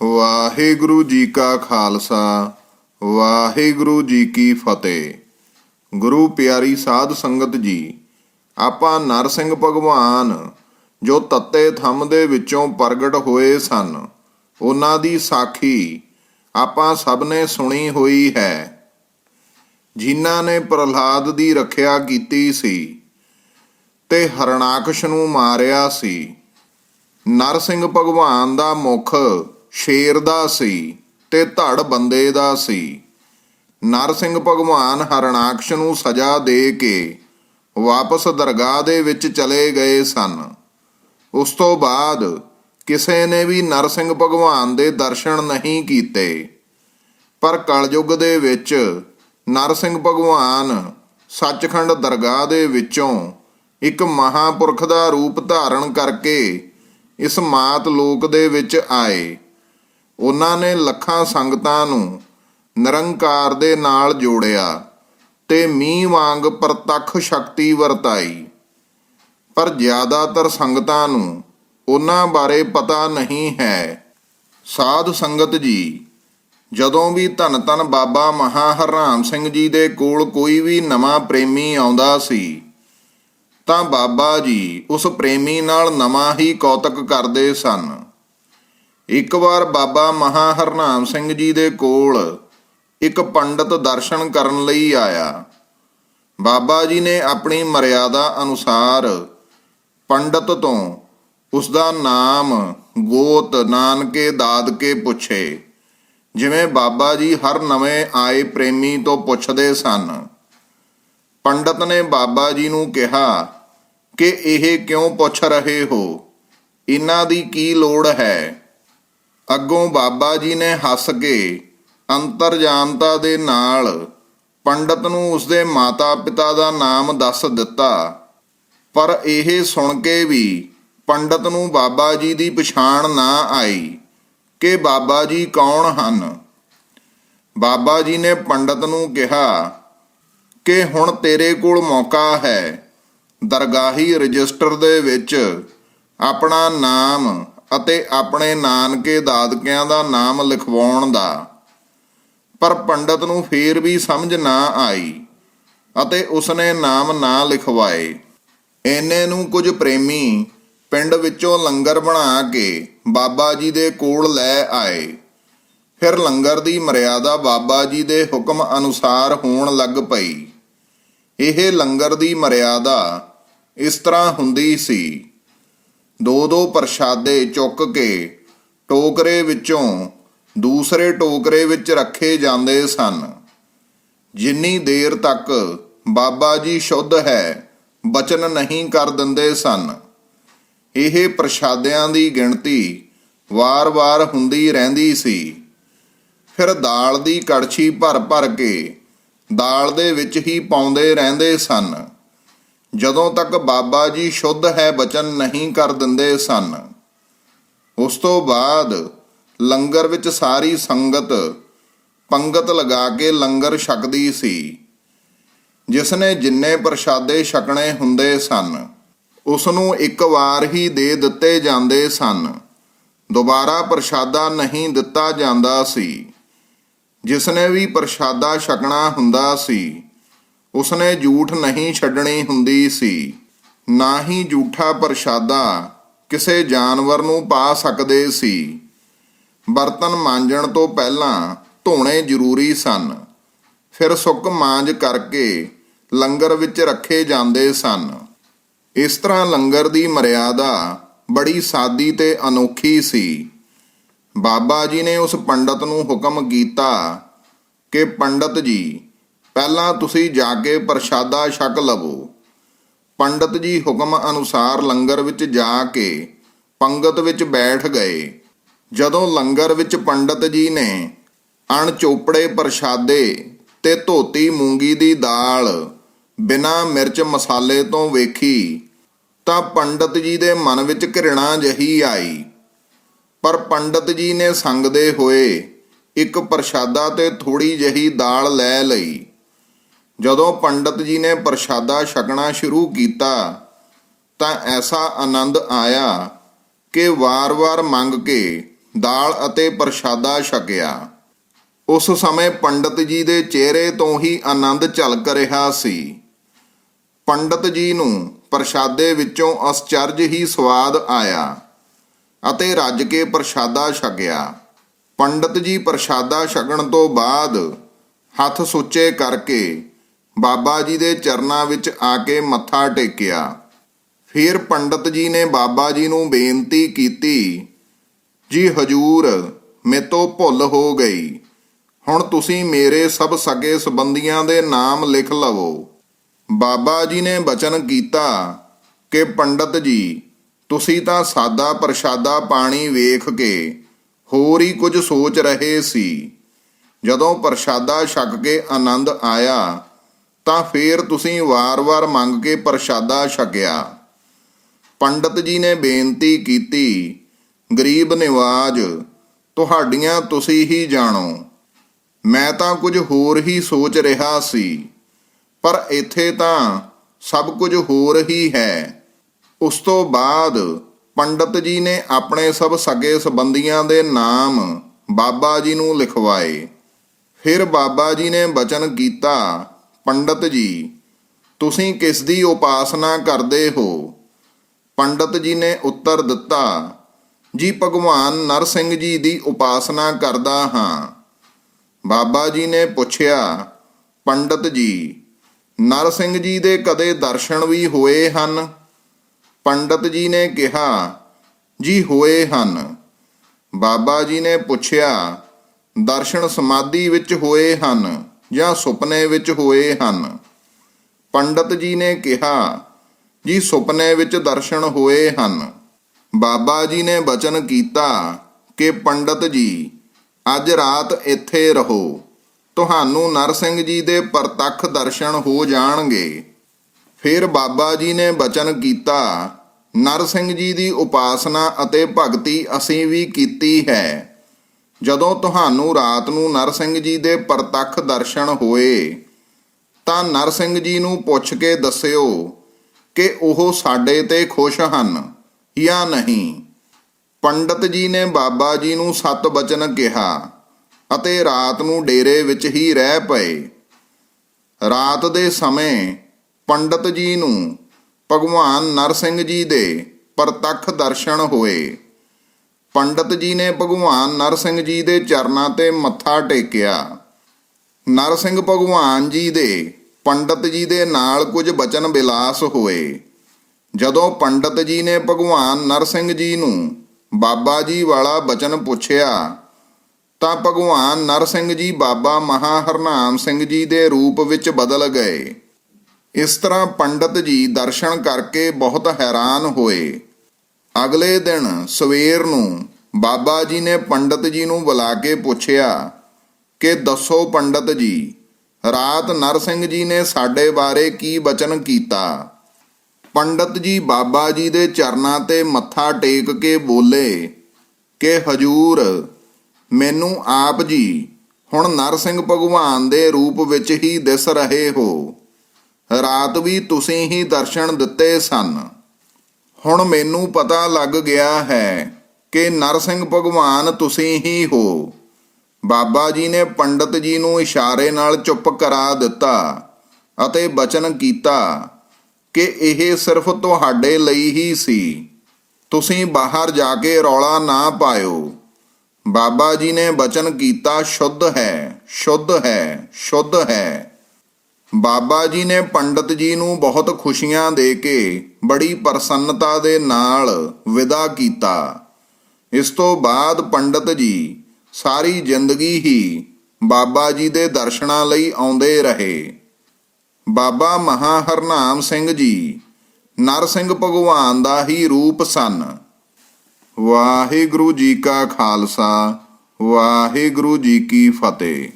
ਵਾਹਿਗੁਰੂ ਜੀ ਕਾ ਖਾਲਸਾ, ਵਾਹਿਗੁਰੂ ਜੀ ਕੀ ਫਤਿਹ। ਗੁਰੂ ਪਿਆਰੀ ਸਾਧ ਸੰਗਤ ਜੀ, ਆਪਾਂ ਨਰਸਿੰਘ ਭਗਵਾਨ ਜੋ ਤੱਤੇ ਥੰਮ ਦੇ ਵਿੱਚੋਂ ਪ੍ਰਗਟ ਹੋਏ ਸਨ, ਉਹਨਾਂ ਦੀ ਸਾਖੀ ਆਪਾਂ ਸਭ ਨੇ ਸੁਣੀ ਹੋਈ ਹੈ। ਜਿਨ੍ਹਾਂ ਨੇ ਪ੍ਰਹਲਾਦ ਦੀ ਰੱਖਿਆ ਕੀਤੀ ਸੀ ਤੇ ਹਰਨਾਕਸ਼ ਨੂੰ ਮਾਰਿਆ ਸੀ। ਨਰਸਿੰਘ ਭਗਵਾਨ ਦਾ ਮੁਖ ਸ਼ੇਰ ਦਾ ਸੀ ਤੇ ਧੜ ਬੰਦੇ ਦਾ ਸੀ। ਨਰਸਿੰਘ ਭਗਵਾਨ ਹਰਨਾਕਸ਼ ਨੂੰ ਸਜ਼ਾ ਦੇ ਕੇ ਵਾਪਸ ਦਰਗਾਹ ਦੇ ਵਿੱਚ ਚਲੇ ਗਏ ਸਨ। ਉਸ ਤੋਂ ਬਾਅਦ ਕਿਸੇ ਨੇ ਵੀ ਨਰਸਿੰਘ ਭਗਵਾਨ ਦੇ ਦਰਸ਼ਨ ਨਹੀਂ ਕੀਤੇ। ਪਰ ਕਲਯੁਗ ਦੇ ਵਿੱਚ ਨਰਸਿੰਘ ਭਗਵਾਨ ਸੱਚਖੰਡ ਦਰਗਾਹ ਦੇ ਵਿੱਚੋਂ ਇੱਕ ਮਹਾਪੁਰਖ ਦਾ ਰੂਪ ਧਾਰਨ ਕਰਕੇ ਇਸ ਮਾਤ ਲੋਕ ਦੇ ਵਿੱਚ ਆਏ। ਉਹਨਾਂ ਨੇ ਲੱਖਾਂ ਸੰਗਤਾਂ ਨੂੰ ਨਿਰੰਕਾਰ ਦੇ ਨਾਲ ਜੋੜਿਆ ਤੇ ਮੀਂਹ ਵਾਂਗ ਪ੍ਰਤੱਖ ਸ਼ਕਤੀ ਵਰਤਾਈ। ਪਰ ਜ਼ਿਆਦਾਤਰ ਸੰਗਤਾਂ ਨੂੰ ਉਹਨਾਂ ਬਾਰੇ ਪਤਾ ਨਹੀਂ ਹੈ। ਸਾਧ ਸੰਗਤ ਜੀ, ਜਦੋਂ ਵੀ ਧੰਨ ਧੰਨ ਬਾਬਾ ਮਹਾ ਹਰਨਾਮ ਸਿੰਘ ਜੀ ਦੇ ਕੋਲ ਕੋਈ ਵੀ ਨਵਾਂ ਪ੍ਰੇਮੀ ਆਉਂਦਾ ਸੀ, ਤਾਂ ਬਾਬਾ ਜੀ ਉਸ ਪ੍ਰੇਮੀ ਨਾਲ ਨਵਾਂ ਹੀ ਕੌਤਕ ਕਰਦੇ ਸਨ। ਇੱਕ ਵਾਰ ਬਾਬਾ ਮਹਾ ਹਰਨਾਮ ਸਿੰਘ ਜੀ ਦੇ ਕੋਲ ਇੱਕ ਪੰਡਤ ਦਰਸ਼ਨ ਕਰਨ ਲਈ ਆਇਆ। ਬਾਬਾ ਜੀ ਨੇ ਆਪਣੀ ਮਰਿਆਦਾ ਅਨੁਸਾਰ ਪੰਡਤ ਤੋਂ ਉਸ ਦਾ ਨਾਮ ਗੋਤ ਨਾਨਕੇ ਦਾਦਕੇ ਪੁੱਛੇ। ਜਿਵੇਂ ਬਾਬਾ ਜੀ ਹਰ ਨਵੇਂ ਆਏ ਪ੍ਰੇਮੀ ਤੋਂ ਪੁੱਛਦੇ ਸਨ। ਪੰਡਤ ਨੇ ਬਾਬਾ ਜੀ ਨੂੰ ਕਿਹਾ, ਕਿ ਇਹ ਕਿਉਂ ਪੁੱਛ ਰਹੇ ਹੋ? ਇਹਨਾਂ ਦੀ ਕੀ ਲੋੜ ਹੈ? ਅੱਗੋਂ ਬਾਬਾ ਜੀ ਨੇ ਹੱਸ ਕੇ ਅੰਤਰਜਾਮਤਾ ਦੇ ਨਾਲ ਪੰਡਤ ਨੂੰ ਉਸਦੇ ਮਾਤਾ-ਪਿਤਾ ਦਾ ਨਾਮ ਦੱਸ ਦਿੱਤਾ। ਪਰ ਇਹ ਸੁਣ ਕੇ ਵੀ ਪੰਡਤ ਨੂੰ ਬਾਬਾ ਜੀ ਦੀ ਪਛਾਣ ਨਾ ਆਈ ਕਿ ਬਾਬਾ ਜੀ ਕੌਣ ਹਨ। ਬਾਬਾ ਜੀ ਨੇ ਪੰਡਤ ਨੂੰ ਕਿਹਾ ਕਿ ਹੁਣ ਤੇਰੇ ਕੋਲ ਮੌਕਾ ਹੈ। ਦਰਗਾਹੀ ਰਜਿਸਟਰ ਦੇ ਵਿੱਚ ਆਪਣਾ ਨਾਮ ਅਤੇ ਆਪਣੇ ਨਾਨਕੇ ਦਾਦਕਿਆਂ ਦਾ ਨਾਮ ਲਿਖਵਾਉਣ ਦਾ। ਪਰ ਪੰਡਤ ਨੂੰ ਫੇਰ ਵੀ ਸਮਝ ਨਾ ਆਈ ਅਤੇ ਉਸਨੇ ਨਾਮ ਨਾ ਲਿਖਵਾਏ। ਐਨੇ ਨੂੰ ਕੁਝ ਪ੍ਰੇਮੀ ਪਿੰਡ ਵਿੱਚੋਂ ਲੰਗਰ ਬਣਾ ਕੇ ਬਾਬਾ ਜੀ ਦੇ ਕੋਲ ਲੈ ਆਏ। ਫਿਰ ਲੰਗਰ ਦੀ ਮਰਿਆਦਾ ਬਾਬਾ ਜੀ ਦੇ ਹੁਕਮ ਅਨੁਸਾਰ ਹੋਣ ਲੱਗ ਪਈ। ਇਹ ਲੰਗਰ ਦੀ ਮਰਿਆਦਾ ਇਸ ਤਰ੍ਹਾਂ ਹੁੰਦੀ ਸੀ। ਦੋ ਦੋ ਪ੍ਰਸ਼ਾਦੇ ਚੁੱਕ ਕੇ ਟੋਕਰੇ ਵਿੱਚੋਂ ਦੂਸਰੇ ਟੋਕਰੇ ਵਿੱਚ ਰੱਖੇ ਜਾਂਦੇ ਸਨ। ਜਿੰਨੀ ਦੇਰ ਤੱਕ ਬਾਬਾ ਜੀ ਸ਼ੁੱਧ ਹੈ, ਬਚਨ ਨਹੀਂ ਕਰ ਦਿੰਦੇ ਸਨ। ਇਹ ਪ੍ਰਸ਼ਾਦਿਆਂ ਦੀ ਗਿਣਤੀ ਵਾਰ-ਵਾਰ ਹੁੰਦੀ ਰਹਿੰਦੀ ਸੀ। ਫਿਰ ਦਾਲ ਦੀ ਕੜਛੀ ਭਰ-ਭਰ ਕੇ ਦਾਲ ਦੇ ਵਿੱਚ ਹੀ ਪਾਉਂਦੇ ਰਹਿੰਦੇ ਸਨ। ਜਦੋਂ ਤੱਕ ਬਾਬਾ ਜੀ ਸ਼ੁੱਧ ਹੈ ਬਚਨ ਨਹੀਂ ਕਰ ਦਿੰਦੇ ਸਨ, ਉਸ ਤੋਂ ਬਾਅਦ ਲੰਗਰ ਵਿੱਚ ਸਾਰੀ ਸੰਗਤ ਪੰਗਤ ਲਗਾ ਕੇ ਲੰਗਰ ਛਕਦੀ ਸੀ। ਜਿਸ ਨੇ ਜਿੰਨੇ ਪ੍ਰਸ਼ਾਦੇ ਛਕਣੇ ਹੁੰਦੇ ਸਨ ਉਸ ਨੂੰ ਇੱਕ ਵਾਰ ਹੀ ਦੇ ਦਿੱਤੇ ਜਾਂਦੇ ਸਨ। ਦੁਬਾਰਾ ਪ੍ਰਸ਼ਾਦਾ ਨਹੀਂ ਦਿੱਤਾ ਜਾਂਦਾ ਸੀ। ਜਿਸ ਨੇ ਵੀ ਪ੍ਰਸ਼ਾਦਾ ਛਕਣਾ ਹੁੰਦਾ ਸੀ ਉਸਨੇ ਝੂਠ ਨਹੀਂ ਛੱਡਣੀ ਹੁੰਦੀ ਸੀ। ਨਾ ਹੀ ਝੂਠਾ ਪ੍ਰਸ਼ਾਦਾ ਕਿਸੇ ਜਾਨਵਰ ਨੂੰ ਪਾ ਸਕਦੇ ਸੀ। ਬਰਤਨ ਮਾਂਜਣ ਤੋਂ ਪਹਿਲਾਂ ਧੋਣੇ ਜ਼ਰੂਰੀ ਸਨ। ਫਿਰ ਸੁੱਕ ਮਾਂਜ ਕਰਕੇ ਲੰਗਰ ਵਿੱਚ ਰੱਖੇ ਜਾਂਦੇ ਸਨ। ਇਸ ਤਰ੍ਹਾਂ ਲੰਗਰ ਦੀ ਮਰਿਆਦਾ ਬੜੀ ਸਾਦੀ ਤੇ ਅਨੋਖੀ ਸੀ। ਬਾਬਾ ਜੀ ਨੇ ਉਸ ਪੰਡਤ ਨੂੰ ਹੁਕਮ ਕੀਤਾ ਕਿ ਪੰਡਤ ਜੀ ਪਹਿਲਾਂ ਤੁਸੀਂ ਜਾ ਕੇ ਪ੍ਰਸ਼ਾਦਾ ਛਕ ਲਵੋ। ਪੰਡਤ ਜੀ ਹੁਕਮ ਅਨੁਸਾਰ ਲੰਗਰ ਵਿੱਚ ਜਾ ਕੇ ਪੰਗਤ ਵਿੱਚ ਬੈਠ ਗਏ। ਜਦੋਂ ਲੰਗਰ ਵਿੱਚ ਪੰਡਤ ਜੀ ਨੇ ਅਣ ਚੋਪੜੇ ਪ੍ਰਸ਼ਾਦੇ ਤੇ ਧੋਤੀ ਮੂੰਗੀ ਦੀ ਦਾਲ ਬਿਨਾ ਮਿਰਚ ਮਸਾਲੇ ਤੋਂ ਵੇਖੀ, ਤਾਂ ਪੰਡਤ ਜੀ ਦੇ ਮਨ ਵਿੱਚ ਘਿਰਣਾ ਜਹੀ ਆਈ। ਪਰ ਪੰਡਤ ਜੀ ਨੇ ਸੰਗਦੇ ਹੋਏ ਇੱਕ ਪ੍ਰਸ਼ਾਦਾ ਤੇ ਥੋੜੀ ਜਹੀ ਦਾਲ ਲੈ ਲਈ। ਜਦੋਂ ਪੰਡਤ ਜੀ ਨੇ ਪ੍ਰਸ਼ਾਦਾ ਛਕਣਾ ਸ਼ੁਰੂ ਕੀਤਾ, ਤਾਂ ਐਸਾ ਆਨੰਦ ਆਇਆ ਕਿ ਵਾਰ-ਵਾਰ ਮੰਗ ਕੇ ਦਾਲ ਅਤੇ ਪ੍ਰਸ਼ਾਦਾ ਛਕਿਆ। ਉਸ ਸਮੇਂ ਪੰਡਤ ਜੀ ਦੇ ਚਿਹਰੇ ਤੋਂ ਹੀ ਆਨੰਦ ਝਲਕ ਰਿਹਾ ਸੀ। ਪੰਡਤ ਜੀ ਨੂੰ ਪ੍ਰਸ਼ਾਦੇ ਵਿੱਚੋਂ ਅਸਚਰਜ ਹੀ ਸਵਾਦ ਆਇਆ ਅਤੇ ਰੱਜ ਕੇ ਪ੍ਰਸ਼ਾਦਾ ਛਕਿਆ। ਪੰਡਤ ਜੀ ਪ੍ਰਸ਼ਾਦਾ ਛਕਣ ਤੋਂ ਬਾਅਦ ਹੱਥ ਸੁੱਚੇ ਕਰਕੇ ਬਾਬਾ ਜੀ ਦੇ ਚਰਨਾਂ ਵਿੱਚ ਆ ਕੇ ਮੱਥਾ ਟੇਕਿਆ। ਫਿਰ ਪੰਡਤ ਜੀ ਨੇ ਬਾਬਾ ਜੀ ਨੂੰ ਬੇਨਤੀ ਕੀਤੀ, ਜੀ ਹਜੂਰ ਮੇਤੋਂ ਭੁੱਲ ਹੋ ਗਈ। ਹੁਣ ਤੁਸੀਂ ਮੇਰੇ ਸਭ ਸਕੇ ਸਬੰਧੀਆਂ ਦੇ ਨਾਮ ਲਿਖ ਲਵੋ। ਬਾਬਾ ਜੀ ਨੇ ਬਚਨ ਕੀਤਾ ਕਿ, ਪੰਡਤ ਜੀ, ਤੁਸੀਂ ਤਾਂ ਸਾਦਾ ਪ੍ਰਸ਼ਾਦਾ ਪਾਣੀ ਵੇਖ ਕੇ ਹੋਰ ਹੀ ਕੁਝ ਸੋਚ ਰਹੇ ਸੀ। ਜਦੋਂ ਪ੍ਰਸ਼ਾਦਾ ਛਕ ਕੇ ਆਨੰਦ ਆਇਆ ਤਾਂ ਫੇਰ ਤੁਸੀਂ ਵਾਰ-ਵਾਰ ਮੰਗ ਕੇ ਪ੍ਰਸ਼ਾਦਾ ਛਕਿਆ। ਪੰਡਤ ਜੀ ਨੇ ਬੇਨਤੀ ਕੀਤੀ, ਗਰੀਬ ਨਿਵਾਜ, ਤੁਹਾਡੀਆਂ ਤੁਸੀਂ ਹੀ ਜਾਣੋ। ਮੈਂ ਤਾਂ ਕੁਝ ਹੋਰ ਹੀ ਸੋਚ ਰਿਹਾ ਸੀ, ਪਰ ਇੱਥੇ ਤਾਂ ਸਭ ਕੁਝ ਹੋਰ ਹੀ ਹੈ। ਉਸ ਤੋਂ ਬਾਅਦ ਪੰਡਤ ਜੀ ਨੇ ਆਪਣੇ ਸਭ ਸਗੇ ਸਬੰਧੀਆਂ ਦੇ ਨਾਮ ਬਾਬਾ ਜੀ ਨੂੰ ਲਿਖਵਾਏ। ਫਿਰ ਬਾਬਾ ਜੀ ਨੇ ਬਚਨ ਕੀਤਾ ਪੰਡਤ ਜੀ, ਤੁਸੀਂ ਕਿਸ ਦੀ ਉਪਾਸਨਾ ਕਰਦੇ ਹੋ? ਪੰਡਤ ਜੀ ਨੇ ਉੱਤਰ ਦਿੱਤਾ, ਜੀ ਭਗਵਾਨ ਨਰ ਸਿੰਘ ਜੀ ਦੀ ਉਪਾਸਨਾ ਕਰਦਾ ਹਾਂ। ਬਾਬਾ ਜੀ ਨੇ ਪੁੱਛਿਆ, ਪੰਡਤ ਜੀ, ਨਰ ਸਿੰਘ ਜੀ ਦੇ ਕਦੇ ਦਰਸ਼ਨ ਵੀ ਹੋਏ ਹਨ? ਪੰਡਤ ਜੀ ਨੇ ਕਿਹਾ, ਜੀ ਹੋਏ ਹਨ। ਬਾਬਾ ਜੀ ਨੇ ਪੁੱਛਿਆ, ਦਰਸ਼ਨ ਸਮਾਧੀ ਵਿੱਚ ਹੋਏ ਹਨ? ਜਾਂ ਸੁਪਨੇ ਵਿੱਚ ਹੋਏ ਹਨ। ਪੰਡਤ ਜੀ ਨੇ ਕਿਹਾ, ਜੀ, ਸੁਪਨੇ ਵਿੱਚ ਦਰਸ਼ਨ ਹੋਏ ਹਨ। ਬਾਬਾ ਜੀ ਨੇ ਬਚਨ ਕੀਤਾ ਕਿ, ਪੰਡਤ ਜੀ, ਅੱਜ ਰਾਤ ਇੱਥੇ ਰਹੋ। ਤੁਹਾਨੂੰ ਨਰਸਿੰਘ ਜੀ ਦੇ ਪ੍ਰਤੱਖ ਦਰਸ਼ਨ ਹੋ ਜਾਣਗੇ। ਫਿਰ ਬਾਬਾ ਜੀ ਨੇ ਬਚਨ ਕੀਤਾ ਨਰਸਿੰਘ ਜੀ ਦੀ ਉਪਾਸਨਾ ਅਤੇ ਭਗਤੀ ਅਸੀਂ ਵੀ ਕੀਤੀ ਹੈ। ਜਦੋਂ ਤੁਹਾਨੂੰ ਰਾਤ ਨੂੰ ਨਰਸਿੰਘ ਜੀ ਦੇ ਪ੍ਰਤੱਖ ਦਰਸ਼ਨ ਹੋਏ, ਤਾਂ ਨਰਸਿੰਘ ਜੀ ਨੂੰ ਪੁੱਛ ਕੇ ਦੱਸਿਓ ਕਿ ਉਹ ਸਾਡੇ ਤੇ ਖੁਸ਼ ਹਨ ਜਾਂ ਨਹੀਂ। ਪੰਡਤ ਜੀ ਨੇ ਬਾਬਾ ਜੀ ਨੂੰ ਸਤ ਬਚਨ ਕਿਹਾ ਅਤੇ ਰਾਤ ਨੂੰ ਡੇਰੇ ਵਿੱਚ ਹੀ ਰਹਿ ਪਏ। ਰਾਤ ਦੇ ਸਮੇਂ ਪੰਡਤ ਜੀ ਨੂੰ ਭਗਵਾਨ ਨਰਸਿੰਘ ਜੀ ਦੇ ਪ੍ਰਤੱਖ ਦਰਸ਼ਨ ਹੋਏ। ਪੰਡਤ ਜੀ ਨੇ ਭਗਵਾਨ ਨਰ ਸਿੰਘ ਜੀ ਦੇ ਚਰਨਾਂ ਤੇ ਮੱਥਾ ਟੇਕਿਆ। ਨਰ ਸਿੰਘ ਭਗਵਾਨ ਜੀ ਦੇ ਪੰਡਤ ਜੀ ਦੇ ਨਾਲ ਕੁਝ ਬਚਨ ਬਿਲਾਸ ਹੋਏ। ਜਦੋਂ ਪੰਡਤ ਜੀ ਨੇ ਭਗਵਾਨ ਨਰ ਸਿੰਘ ਜੀ ਨੂੰ ਬਾਬਾ ਜੀ ਵਾਲਾ ਬਚਨ ਪੁੱਛਿਆ, ਤਾਂ ਭਗਵਾਨ ਨਰ ਸਿੰਘ ਜੀ ਬਾਬਾ ਮਹਾ ਹਰਨਾਮ ਸਿੰਘ ਜੀ ਦੇ ਰੂਪ ਵਿੱਚ ਬਦਲ ਗਏ। ਇਸ ਤਰ੍ਹਾਂ ਪੰਡਤ ਜੀ ਦਰਸ਼ਨ ਕਰਕੇ ਬਹੁਤ ਹੈਰਾਨ ਹੋਏ। ਅਗਲੇ ਦਿਨ ਸਵੇਰ ਨੂੰ ਬਾਬਾ ਜੀ ਨੇ ਪੰਡਤ ਜੀ ਨੂੰ ਬੁਲਾ ਕੇ ਪੁੱਛਿਆ ਕਿ ਦੱਸੋ ਪੰਡਤ ਜੀ, ਰਾਤ ਨਰਸਿੰਘ ਜੀ ਨੇ ਸਾਡੇ ਬਾਰੇ ਕੀ ਬਚਨ ਕੀਤਾ? ਪੰਡਤ ਜੀ ਬਾਬਾ ਜੀ ਦੇ ਚਰਨਾਂ ਤੇ ਮੱਥਾ ਟੇਕ ਕੇ ਬੋਲੇ ਕਿ ਹਜੂਰ, ਮੈਨੂੰ ਆਪ ਜੀ ਹੁਣ ਨਰਸਿੰਘ ਭਗਵਾਨ ਦੇ ਰੂਪ ਵਿੱਚ ਹੀ ਦਿਸ ਰਹੇ ਹੋ। ਰਾਤ ਵੀ ਤੁਸੀਂ ਹੀ ਦਰਸ਼ਨ ਦਿੱਤੇ ਸਨ। ਹੁਣ ਮੈਨੂੰ ਪਤਾ ਲੱਗ ਗਿਆ ਹੈ ਕਿ ਨਰਸਿੰਘ ਭਗਵਾਨ ਤੁਸੀਂ ਹੀ ਹੋ। ਬਾਬਾ ਜੀ ਨੇ ਪੰਡਤ ਜੀ ਨੂੰ ਇਸ਼ਾਰੇ ਨਾਲ ਚੁੱਪ ਕਰਾ ਦਿੱਤਾ ਅਤੇ ਬਚਨ ਕੀਤਾ ਕਿ ਇਹ ਸਿਰਫ ਤੁਹਾਡੇ ਲਈ ਹੀ ਸੀ। ਤੁਸੀਂ ਬਾਹਰ ਜਾ ਕੇ ਰੌਲਾ ਨਾ ਪਾਇਓ। ਬਾਬਾ ਜੀ ਨੇ ਬਚਨ ਕੀਤਾ, ਸ਼ੁੱਧ ਹੈ ਸ਼ੁੱਧ ਹੈ ਸ਼ੁੱਧ ਹੈ। ਬਾਬਾ ਜੀ ਨੇ ਪੰਡਤ ਜੀ ਨੂੰ ਬਹੁਤ ਖੁਸ਼ੀਆਂ ਦੇ ਕੇ ਬੜੀ ਪ੍ਰਸੰਨਤਾ ਦੇ ਨਾਲ ਵਿਦਾ ਕੀਤਾ। ਇਸ ਤੋਂ ਬਾਅਦ ਪੰਡਤ ਜੀ ਸਾਰੀ ਜ਼ਿੰਦਗੀ ਹੀ ਬਾਬਾ ਜੀ ਦੇ ਦਰਸ਼ਨਾਂ ਲਈ ਆਉਂਦੇ ਰਹੇ। ਬਾਬਾ ਮਹਾ ਹਰਨਾਮ ਸਿੰਘ ਜੀ ਨਰ ਸਿੰਘ ਭਗਵਾਨ ਦਾ ਹੀ ਰੂਪ ਸਨ। ਵਾਹਿਗੁਰੂ ਜੀ ਕਾ ਖਾਲਸਾ, ਵਾਹਿਗੁਰੂ ਜੀ ਕੀ ਫਤਿਹ।